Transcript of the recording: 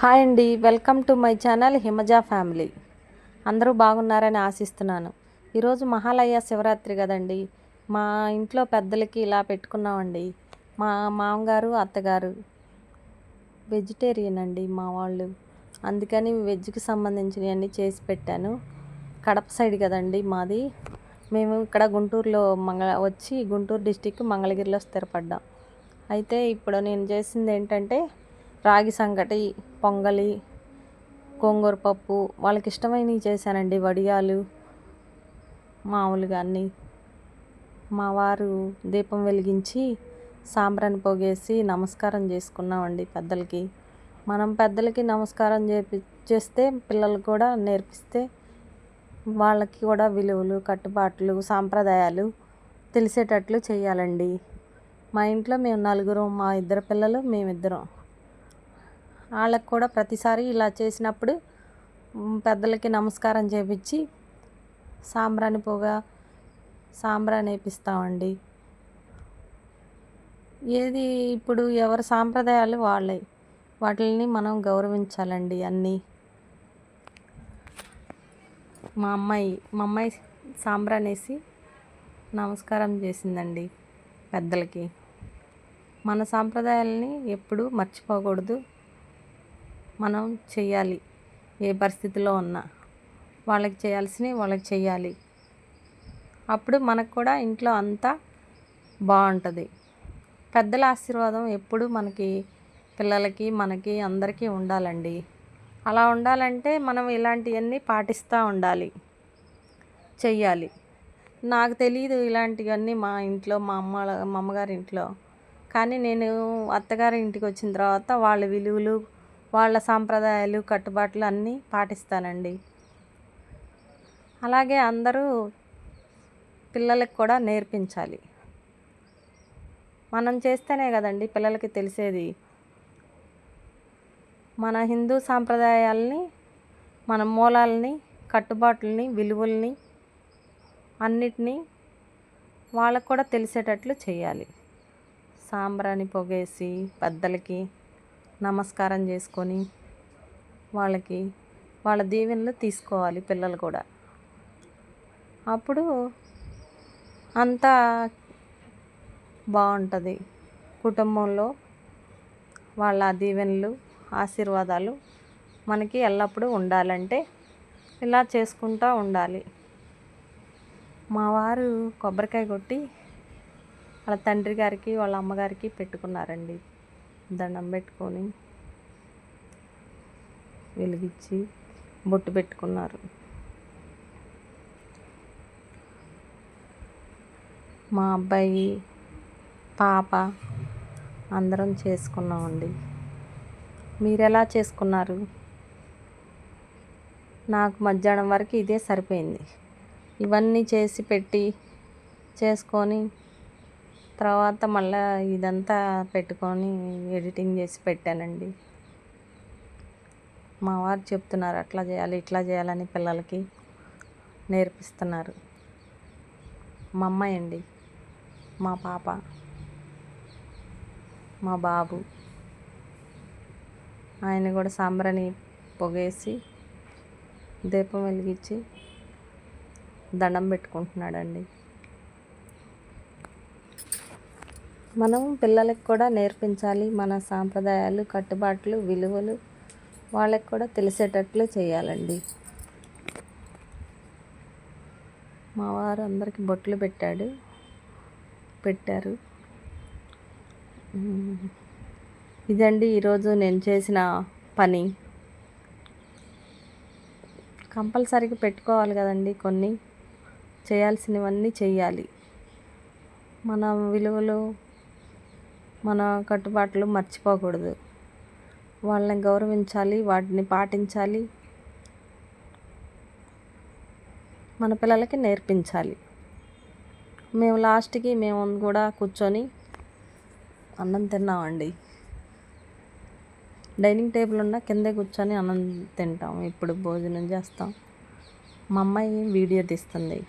Hi అండి. Welcome to my channel Himaja family. అందరూ బాగున్నారని ఆశిస్తున్నాను. ఈరోజు మహాలయ శివరాత్రి కదండి. మా ఇంట్లో పెద్దలకి ఇలా పెట్టుకున్నామండి. మా మామగారు అత్తగారు వెజిటేరియన్ అండి మా వాళ్ళు. అందుకని వెజ్కి సంబంధించినవన్నీ చేసి పెట్టాను. కడప సైడ్ కదండి మాది. మేము ఇక్కడ గుంటూరులో మంగళ వచ్చి గుంటూరు డిస్టిక్ మంగళగిరిలో స్థిరపడ్డాం. అయితే ఇప్పుడు నేను చేసింది ఏంటంటే రాగి సంగటి పొంగలి గోంగూర పప్పు వాళ్ళకి ఇష్టమైనవి చేశానండి. వడియాలు మామూలుగా అన్నీ. మా వారు దీపం వెలిగించి సాంబ్రాణి పొగేసి నమస్కారం చేసుకున్నామండి పెద్దలకి. మనం పెద్దలకి నమస్కారం చేపి చేస్తే పిల్లలకు కూడా నేర్పిస్తే వాళ్ళకి కూడా విలువలు కట్టుబాట్లు సాంప్రదాయాలు తెలిసేటట్లు చేయాలండి. మా ఇంట్లో మేము నలుగురు మా ఇద్దరు పిల్లలు మేమిద్దరం. వాళ్ళకు కూడా ప్రతిసారి ఇలా చేసినప్పుడు పెద్దలకి నమస్కారం చేపించి సాంబ్రాణి పొగ సాంబ్రాణి వేపిస్తామండి ఏది ఇప్పుడు ఎవరి సాంప్రదాయాలు వాళ్ళే. వాటిని మనం గౌరవించాలండి అన్నీ. మా అమ్మాయి మా అమ్మాయి సాంబ్రాణి వేసి నమస్కారం చేసిందండి పెద్దలకి. మన సాంప్రదాయాలని ఎప్పుడూ మర్చిపోకూడదు. మనం చేయాలి ఏ పరిస్థితిలో ఉన్నా. వాళ్ళకి చేయాల్సినవి వాళ్ళకి చేయాలి అప్పుడు మనకు కూడా ఇంట్లో అంతా బాగుంటుంది. పెద్దల ఆశీర్వాదం ఎప్పుడు మనకి పిల్లలకి మనకి అందరికీ ఉండాలండి. అలా ఉండాలంటే మనం ఇలాంటివన్నీ పాటిస్తూ ఉండాలి. చెయ్యాలి. నాకు తెలియదు ఇలాంటివన్నీ మా ఇంట్లో మా అమ్మ మా అమ్మగారి ఇంట్లో కానీ నేను అత్తగారి ఇంటికి వచ్చిన తర్వాత వాళ్ళ విలువలు వాళ్ళ సాంప్రదాయాలు కట్టుబాట్లు అన్నీ పాటిస్తానండి. అలాగే అందరూ పిల్లలకు కూడా నేర్పించాలి. మనం చేస్తేనే కదండి పిల్లలకి తెలిసేది. మన హిందూ సాంప్రదాయాల్ని మన మూలాలని కట్టుబాట్లని విలువల్ని అన్నిటినీ వాళ్ళకు కూడా తెలిసేటట్లు చేయాలి. సాంబ్రాణి పొగేసి పెద్దలకి నమస్కారం చేసుకొని వాళ్ళకి వాళ్ళ దీవెనలు తీసుకోవాలి పిల్లలు కూడా. అప్పుడు అంతా బాగుంటుంది. కుటుంబంలో వాళ్ళ దీవెనలు ఆశీర్వాదాలు మనకి ఎల్లప్పుడూ ఉండాలంటే ఇలా చేసుకుంటూ ఉండాలి. మా వారు కొబ్బరికాయ కొట్టి వాళ్ళ తండ్రి గారికి వాళ్ళ అమ్మగారికి పెట్టుకున్నారండి. దండం పెట్టుకొని వెలిగించి బొట్టు పెట్టుకున్నారు. మా అబ్బాయి పాప అందరం చేసుకున్నామండి. మీరు ఎలా చేసుకున్నారు? నాకు మధ్యాహ్నం వరకు ఇదే సరిపోయింది. ఇవన్నీ చేసి పెట్టి చేసుకొని తర్వాత మళ్ళీ ఇదంతా పెట్టుకొని ఎడిటింగ్ చేసి పెట్టానండి. మా వారు చెప్తున్నారు అట్లా చేయాలి ఇట్లా చేయాలని పిల్లలకి నేర్పిస్తున్నారు. మా అమ్మాయి అండి మా పాప మా బాబు ఆయన కూడా సాంబ్రాణి పొగేసి దీపం వెలిగించి దండం పెట్టుకుంటున్నాడండి. మనం పిల్లలకు కూడా నేర్పించాలి. మన సాంప్రదాయాలు కట్టుబాట్లు విలువలు వాళ్ళకి కూడా తెలిసేటట్లు చేయాలండి. మా వారు అందరికి బొట్లు పెట్టాడు. పెట్టారు. ఇదండి ఈరోజు నేను చేసిన పని. కంపల్సరీగా పెట్టుకోవాలి కదండి కొన్ని. చేయాల్సినవన్నీ చేయాలి మన విలువలు మన కట్టుబాట్లు మర్చిపోకూడదు. వాళ్ళని గౌరవించాలి వాటిని పాటించాలి మన పిల్లలకి నేర్పించాలి. మేము లాస్ట్కి మేము కూడా కూర్చొని అన్నం తిన్నామండి. డైనింగ్ టేబుల్ ఉన్న కిందే కూర్చొని అన్నం తింటాం. ఇప్పుడు భోజనం చేస్తాం. మా అమ్మాయి వీడియో తీస్తుంది.